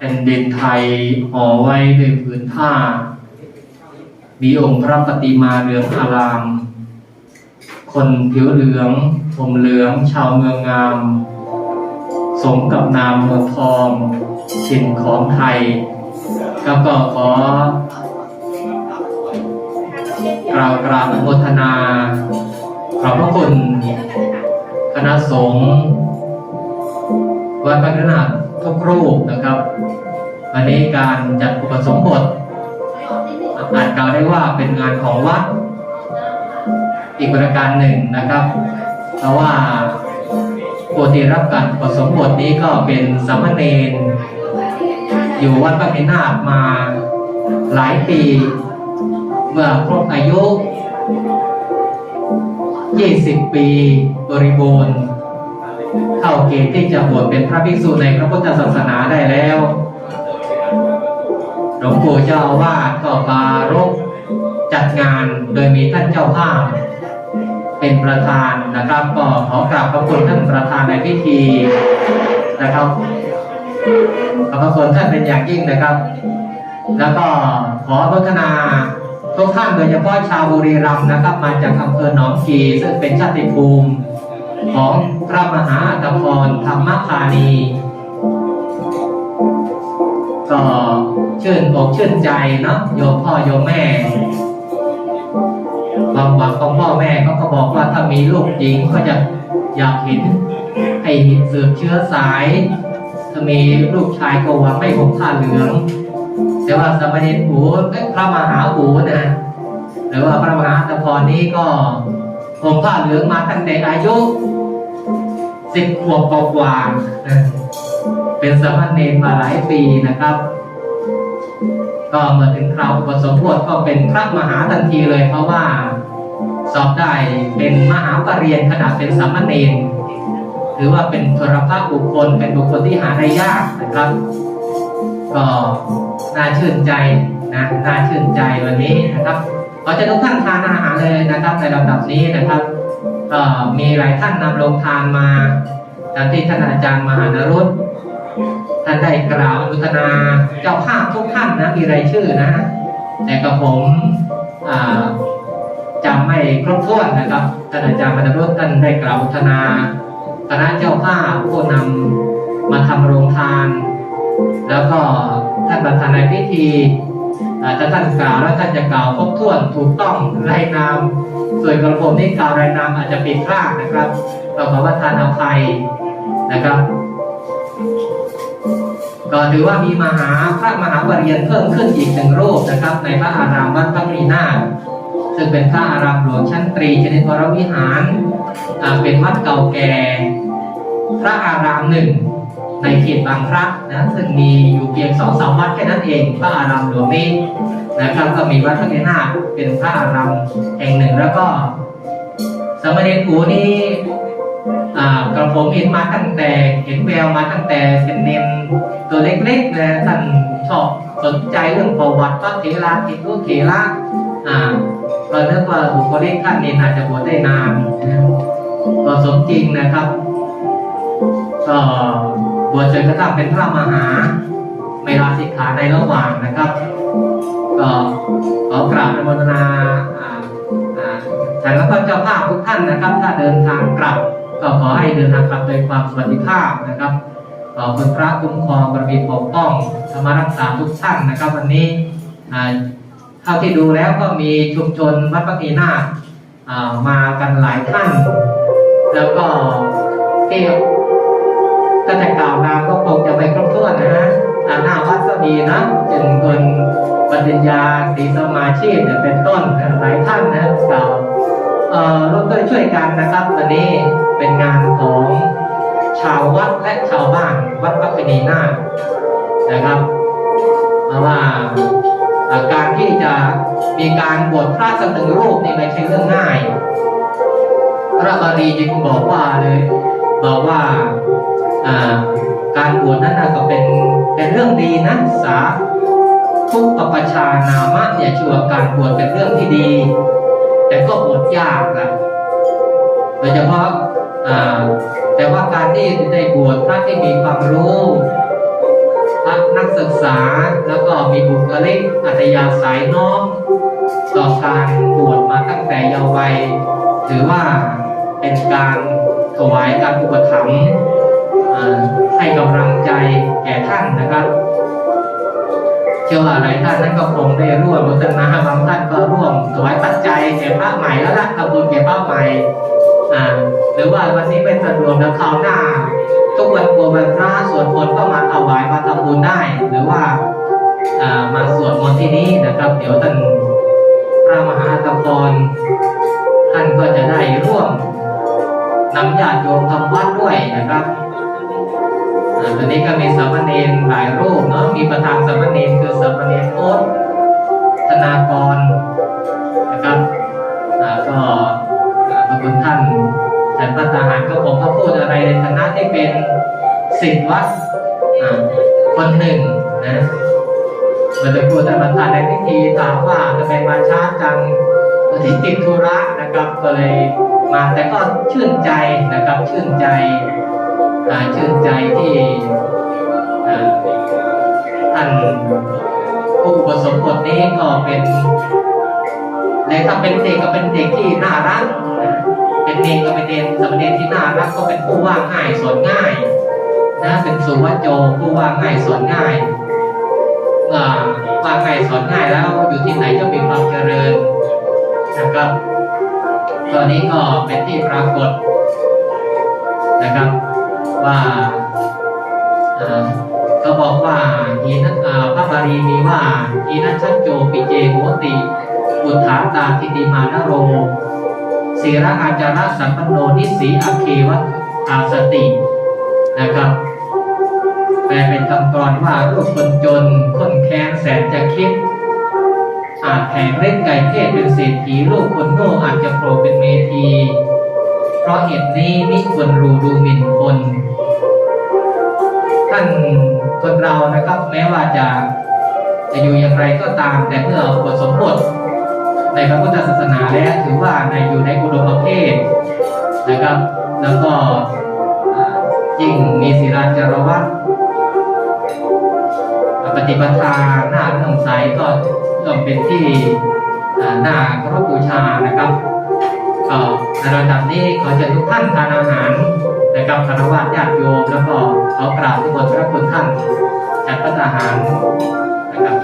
แผ่นดินไทยห่อไว้ด้วยผืนผ้า มีองค์พระปฏิมาเหลืองอาราม คนผิวเหลืองผมเหลืองชาวเมืองงาม สมกับนามเมืองทองถิ่นของไทย แล้วก็ขอกล่าวกราบอนุโมทนาขอบพระคุณคณะสงฆ์วัดพระนนาถ ทุกรูปนะครับวันนี้การจัดอุปสมบทอาจกล่าวได้ว่าเป็นงานของวัดอีกประการหนึ่งนะครับ เพราะว่าผู้ที่รับการอุปสมบทนี้ก็เป็นสามเณรอยู่วัดพระพินาศมาหลายปี เมื่อครบอายุ 20 ปีบริบูรณ์ เข้าเกณฑ์ที่จะบวชเป็นพระภิกษุในพระพุทธศาสนาได้แล้วหลวงปู่เจ้าอาวาสก็ปารภจัดงานโดยมีท่านเจ้าภาพเป็นประธานนะครับ ก็ขอกราบขอบคุณท่านประธานในพิธีนะครับขอบพระคุณท่านเป็นอย่างยิ่งนะครับ แล้วก็ขออนุโมทนาทุกท่านโดยเฉพาะชาวบุรีรัมย์นะครับ มาจากอำเภอหนองกีซึ่งเป็นชาติภูมิ ของพระมหาอัตภรธรรมพานีก็ชื่นอกชื่นใจเนาะโยมพ่อโยมแม่ความหวังของพ่อแม่เขาก็บอกว่าถ้ามีลูกหญิงก็จะอยากเห็นให้สืบเชื้อสาย ถ้ามีลูกชายก็หวังไม่ผมผ้าเหลือง แต่ว่าสมเด็จหูเอ้ยพระมหาหูนะหรือว่าพระมหาอัตภรนี้ก็ ผมผ้าเหลืองมาตั้งแต่อายุสิบขวบกว่าเป็นสามเณรมาหลายปีนะครับ ก็เมื่อถึงคราวอุปสมบทก็เป็นพระมหาทันทีเลย เพราะว่าสอบได้เป็นมหาปรริญญาขณะเป็นสามเณรถือว่าเป็นทรภาพบุคคลเป็นบุคคลที่หาได้ยากนะครับ ก็น่าชื่นใจนะน่าชื่นใจวันนี้นะครับ ขอเจะทุกท่านทานอาหารเลยนะครับ ในลำดับนี้นะครับมีหลายท่านนำลงทานมาตามที่ท่านอาจารย์มหานรุตท่านได้กล่าวอนุทนาเจ้าภาพทุกท่านนะมีรายชื่อนะ แต่กับผมจำไม่ครบถ้วนนะครับท่านอาจารย์มหานรุตท่านได้กล่าวอนุทนาคณะเจ้าภาพผู้นำมาทำโรงทาน แล้วก็ท่านประธานในพิธี ถ้าท่านกล่าวแล้วท่านจะกล่าวครบถ้วนถูกต้องรายนาม ส่วนกระผมนี่กล่าวรายนามอาจจะผิดพลาดนะครับก็ขอประทานอภัยนะครับ ก็ถือว่ามีมหาพระมหาปริญญาเพิ่มขึ้นอีกหนึ่งรูปนะครับ ในพระอารามวัดพระมีนาซึ่งเป็นพระอารามหลวงชั้นตรีชนิดวรวิหารเป็นวัดเก่าแก่ พระอารามหนึ่ง ในเขตบางพระนะซึ่งมีอยู่เพียงสองสามวัดแค่นั้นเองพระอารามหลวงนี้นะครับก็มีวัดพระเกนาเป็นพระอารามแห่งหนึ่งแล้วก็ สมเณรอูนี่อ่ากระผมเห็นมาตั้งแต่เห็นแววมาตั้งแต่เป็นเนนตัวเล็กๆนะท่านชอบสนใจเรื่องประวัติพระเถระทิทุเถระอ่าก็นึกว่าบุคลิกท่านเนี่อาจจะบวชได้นานนะก็สมจริงนะครับก็ บวชจนกระทั่งเป็นพระมหาไม่ลาสิกขาในระหว่างนะครับก็ขอกราบนมทนาอ่าอ่าฉันแล้วก็เจ้าภาพทุกท่านนะครับ ถ้าเดินทางกลับ ก็ขอให้เดินทางกลับโดยความสวัสดิภาพนะครับขอคุณพระคุ้มครองบารมีปกป้องธรรมรักษาทุกท่านนะครับ วันนี้อ่าเท่าที่ดูแล้วก็มีชุมชนวัดพระกีนาอ่ามากันหลายท่าน แล้วก็ที่ ก็จะกล่าวนามก็คงจะไม่ครบถ้วนนะฮะอ่หน้าวัดก็มีนะเป็นคนปฏิญญาสีสมาชีพเนี่ยเป็นต้นหลายท่านนะกล่าวเอ่อร่วมด้วยช่วยกันนะครับวันนี้เป็นงานของชาววัดและชาวบ้านวัดพระพนีนานะครับเพราะว่าการที่จะมีการบวชพระสักหนึ่งรูปนี่ไม่ใช่เรื่องง่าย พระบาลีจึงบอกว่าเลยบอกว่า การบวชนั้นนะก็เป็นเป็นเรื่องดีนะสาทุกปปชานามะเนี่ยชื่อว่าการบวชเป็นเรื่องที่ดี แต่ก็บวชยากนะโดยเฉพาะแต่ว่าการที่ได้บวชพระที่มีความรู้พระนักษาแล้วก็มีบุคลิกอัธยาศัยน้อมต่อการบวชมาตั้งแต่เยาว์วัยถือว่าเป็นการถวายการอุปถัมภ์ ให้กำลังใจแก่ท่านนะครับ เชื่อว่าหลายท่านนั้นก็คงได้ร่วมบุตนาบางท่านก็ร่วมถวายปัจจัยแก่พระใหม่แล้วละทำบุญแก่พระใหม่อ่าหรือว่าวันนี้ไม่สะดวกแล้วคราวหน้า ทุกวันโกนวันพระสวดมนต์ก็มาถวายมาทำบุญได้ หรือว่าอ่ามาสวดมนต์ที่นี่นะครับ เดี๋ยวท่านพระมหาตพรท่านก็จะได้ร่วมนำญาติโยมทำวัดด้วยนะครับ ตอนนี้ก็มีสามเณรหลายรูปเนาะมีประธานสามเณรคือสามเณรโอ๊ตธนากรนะครับก็อ่าขอบคุณท่านท่านประธานก็ผมก็พูดอะไรในฐานะที่เป็นศิษย์วัดคนหนึ่งนะเมื่อตะกูท่านประธานในพิธีถามว่าทำไมมาช้าจังพอดีติดธุระนะครับก็เลยมาแต่ก็ชื่นใจนะครับชื่นใจ ชื่นใจที่ท่านผู้อุปสมบทนี้ก็เป็นและถ้าเป็นเด็กก็เป็นเด็กที่น่ารัก เป็นเด็กก็เป็นเด็กสมเณรที่น่ารักก็เป็นผู้ว่าง่ายสอนง่ายนะเป็นสุวัจโจผู้ว่าง่ายสอนง่ายว่าง่ายสอนง่ายแล้วอยู่ที่ไหนก็มีความเจริญนะครับตอนนี้ก็เป็นที่ปรากฏนะครับ ว่าเอ่อก็บอกว่าอีนัอ่าพระบาลีมีว่าอีนัชชัจโจปิเจโหติอุทาตาทิติมานโรศีระอาจาระสัมปันโนนิสีอเควัตอาสตินะครับแปลเป็นคำกรว่ารูปคนจนคนแค้นแสนจะคิดอาจแข่งเล่นไก่เทศเป็นเศรษฐีลูกคนโง่อาจจะโผล่เป็นเมธี ราะเหตุนี้มิควรรู้ดูหมิ่นคน ท่านคนเรานะครับ แม้ว่าจะจะอยู่อย่างไรก็ตาม แต่เมื่อบทสมบทในพระพุทธศาสนาแล้วถือว่าในอยู่ในอุดมเพศนะครับ แล้วก็ยิ่งมีศีลาจารวัตปฏิปทาหน้าเรื่องใสก็ย่อมเป็นที่หน้าเคารพบูชานะครับ ในระดับนี้ขอเชิญทุกท่านทานอาหารนะครับคารวะญาติโยมแล้วก็ขอกราบทุกคนพระคุณท่านจัดพระอาหารนะครับ